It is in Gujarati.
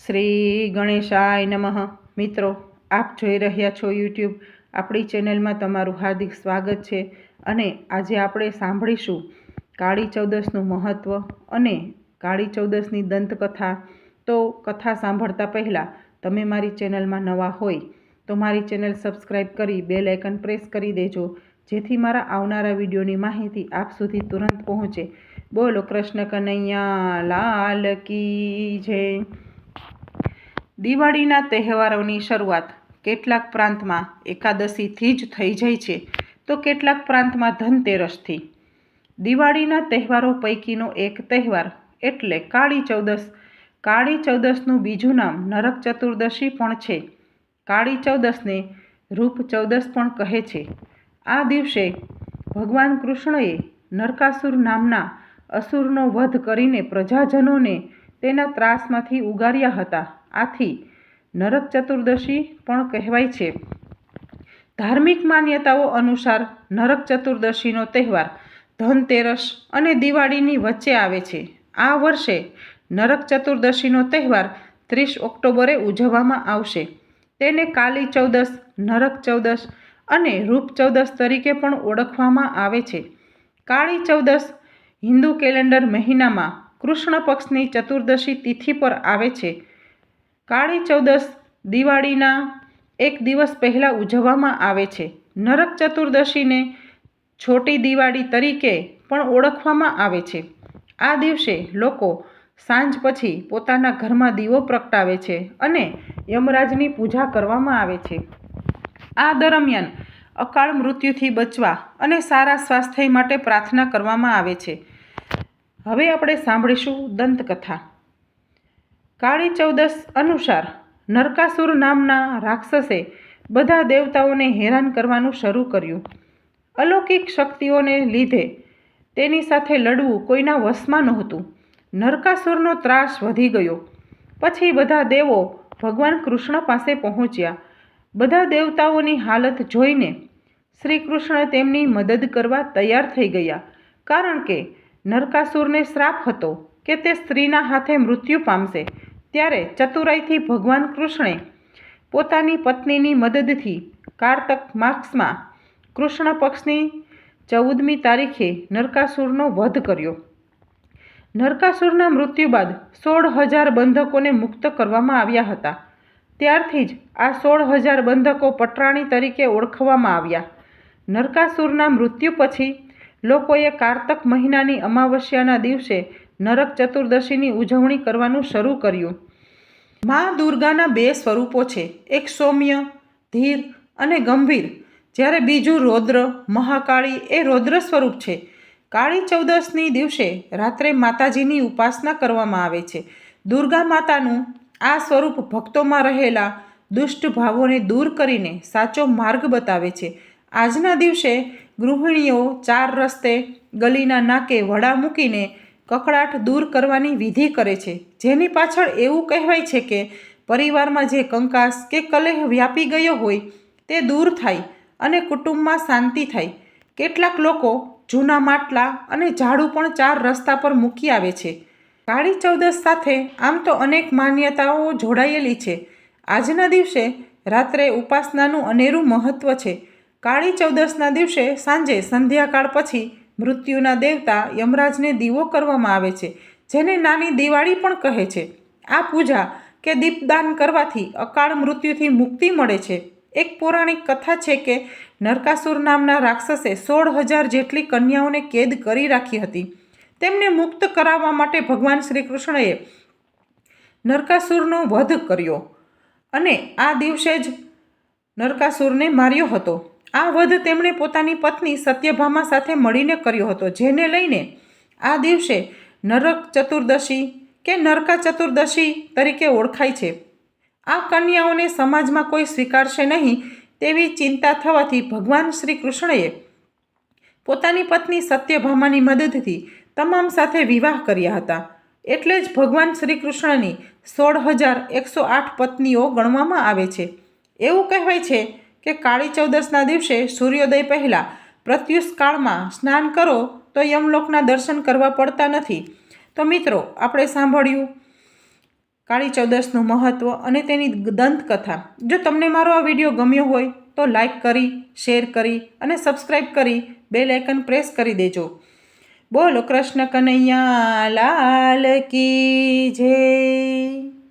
શ્રી ગણેશાય નમઃ. મિત્રો, આપ જોઈ રહ્યા છો યુટ્યુબ. આપણી ચેનલમાં તમારું હાર્દિક સ્વાગત છે અને આજે આપણે સાંભળીશું કાળી ચૌદસનું મહત્ત્વ અને કાળી ચૌદસની દંતકથા. તો કથા સાંભળતા પહેલાં તમે મારી ચેનલમાં નવા હોય તો મારી ચેનલ સબસ્ક્રાઈબ કરી બેલ આઇકન પ્રેસ કરી દેજો, જેથી મારા આવનારા વિડીયોની માહિતી આપ સુધી તુરંત પહોંચે. બોલો કૃષ્ણ કનૈયા, લાલ કી જય. દિવાળીના તહેવારોની શરૂઆત કેટલાક પ્રાંતમાં એકાદશીથી જ થઈ જાય છે. તો કેટલાક પ્રાંતમાં ધનતેરસથી. દિવાળીના તહેવારો પૈકીનો એક તહેવાર એટલે કાળી ચૌદશ. કાળી ચૌદશનું બીજું નામ નરક ચતુર્દશી પણ છે. કાળી ચૌદશને રૂપ ચૌદશ પણ કહે છે. આ દિવસે ભગવાન કૃષ્ણએ નરકાસુર નામના અસુરનો વધ કરીને પ્રજાજનોને તેના ત્રાસમાંથી ઉગાર્યા હતા. આથી નરક ચતુર્દશી પણ કહેવાય છે. ધાર્મિક માન્યતાઓ અનુસાર નરક ચતુર્દશીનો તહેવાર ધનતેરસ અને દિવાળીની વચ્ચે આવે છે. આ વર્ષે નરક ચતુર્દશીનો તહેવાર ત્રીસ ઓક્ટોબરે ઉજવવામાં આવશે. તેને કાલી ચૌદસ, નરક ચૌદસ અને રૂપ ચૌદસ તરીકે પણ ઓળખવામાં આવે છે. કાળી ચૌદસ હિન્દુ કેલેન્ડર મહિનામાં કૃષ્ણ પક્ષની ચતુર્દશી તિથિ પર આવે છે. કાળી ચૌદસ દિવાળીના એક દિવસ પહેલાં ઉજવવામાં આવે છે. નરક ચતુર્દશીને છોટી દિવાળી તરીકે પણ ઓળખવામાં આવે છે. આ દિવસે લોકો સાંજ પછી પોતાના ઘરમાં દીવો પ્રગટાવે છે અને યમરાજની પૂજા કરવામાં આવે છે. આ દરમિયાન અકાળ મૃત્યુથી બચવા અને સારા સ્વાસ્થ્ય માટે પ્રાર્થના કરવામાં આવે છે. હવે આપણે સાંભળીશું દંતકથા. કાળી ચૌદસ અનુસાર નરકાસુર નામના રાક્ષસે બધા દેવતાઓને હેરાન કરવાનું શરૂ કર્યું. અલૌકિક શક્તિઓને લીધે તેની સાથે લડવું કોઈના વશમાં નહોતું. નરકાસુરનો ત્રાસ વધી ગયો. પછી બધા દેવો ભગવાન કૃષ્ણ પાસે પહોંચ્યા. બધા દેવતાઓની હાલત જોઈને શ્રી કૃષ્ણ તેમની મદદ કરવા તૈયાર થઈ ગયા. કારણ કે નરકાસુરને શ્રાપ હતો કે તે સ્ત્રીના હાથે મૃત્યુ પામશે. ત્યારે ચતુરાઈથી ભગવાન કૃષ્ણે પોતાની પત્નીની મદદથી કારતક માસમાં કૃષ્ણ પક્ષની ચૌદમી તારીખે નરકાસુરનો વધ કર્યો. નરકાસુરના મૃત્યુ બાદ સોળ હજાર બંધકોને મુક્ત કરવામાં આવ્યા હતા. ત્યારથી જ આ સોળ હજાર બંધકો પટરાણી તરીકે ઓળખવામાં આવ્યા. નરકાસુરના મૃત્યુ પછી લોકોએ કારતક મહિનાની અમાવસ્યાના દિવસે નરક ચતુર્દશીની ઉજવણી કરવાનું શરૂ કર્યું. મા દુર્ગાના બે સ્વરૂપો છે. એક સૌમ્ય, ધીર અને ગંભીર. જ્યારે બીજું રૌદ્ર, મહાકાળી એ રૌદ્ર સ્વરૂપ છે. કાળી ચૌદસની દિવસે રાત્રે માતાજીની ઉપાસના કરવામાં આવે છે. દુર્ગા માતાનું આ સ્વરૂપ ભક્તોમાં રહેલા દુષ્ટ ભાવોને દૂર કરીને સાચો માર્ગ બતાવે છે. આજના દિવસે ગૃહિણીઓ ચાર રસ્તે ગલીના નાકે વડા મૂકીને કકડાટ દૂર કરવાની વિધિ કરે છે. જેની પાછળ એવું કહેવાય છે કે પરિવારમાં જે કંકાસ કે કલેહ વ્યાપી ગયો હોય તે દૂર થાય અને કુટુંબમાં શાંતિ થાય. કેટલાક લોકો જૂના માટલા અને ઝાડુ પણ ચાર રસ્તા પર મૂકી આવે છે. કાળી ચૌદસ સાથે આમ તો અનેક માન્યતાઓ જોડાયેલી છે. આજના દિવસે રાત્રે ઉપાસનાનું અનેરું મહત્ત્વ છે. કાળી ચૌદસના દિવસે સાંજે સંધ્યાકાળ પછી મૃત્યુના દેવતા યમરાજને દીવો કરવામાં આવે છે, જેને નાની દિવાળી પણ કહે છે. આ પૂજા કે દીપદાન કરવાથી અકાળ મૃત્યુથી મુક્તિ મળે છે. એક પૌરાણિક કથા છે કે નરકાસુર નામના રાક્ષસે સોળ હજાર જેટલી કન્યાઓને કેદ કરી રાખી હતી. તેમને મુક્ત કરાવવા માટે ભગવાન શ્રી કૃષ્ણએ નરકાસુરનો વધ કર્યો અને આ દિવસે જ નરકાસુરને માર્યો હતો. આ વધ તેમણે પોતાની પત્ની સત્યભામા સાથે મળીને કર્યો હતો, જેને લઈને આ દિવસે નરક ચતુર્દશી કે નરકા ચતુર્દશી તરીકે ઓળખાય છે. આ કન્યાઓને સમાજમાં કોઈ સ્વીકારશે નહીં તેવી ચિંતા થવાથી ભગવાન શ્રી કૃષ્ણએ પોતાની પત્ની સત્યભામાની મદદથી તમામ સાથે વિવાહ કર્યા હતા. એટલે જ ભગવાન શ્રી કૃષ્ણની સોળ હજાર એકસો આઠ પત્નીઓ ગણવામાં આવે છે. એવું કહેવાય છે કે કાળી ચૌદસના દિવસે સૂર્યોદય પહેલાં પ્રત્યુષ કાળમાં સ્નાન કરો તો યમલોકના દર્શન કરવા પડતા નથી. તો મિત્રો, આપણે સાંભળ્યું કાળી ચૌદસનું મહત્ત્વ અને તેની દંતકથા. જો તમને મારો આ વીડિયો ગમ્યો હોય તો લાઈક કરી, શેર કરી અને સબસ્ક્રાઈબ કરી બેલ આઇકન પ્રેસ કરી દેજો. બોલો કૃષ્ણ કનૈયા, લાલ કી જય.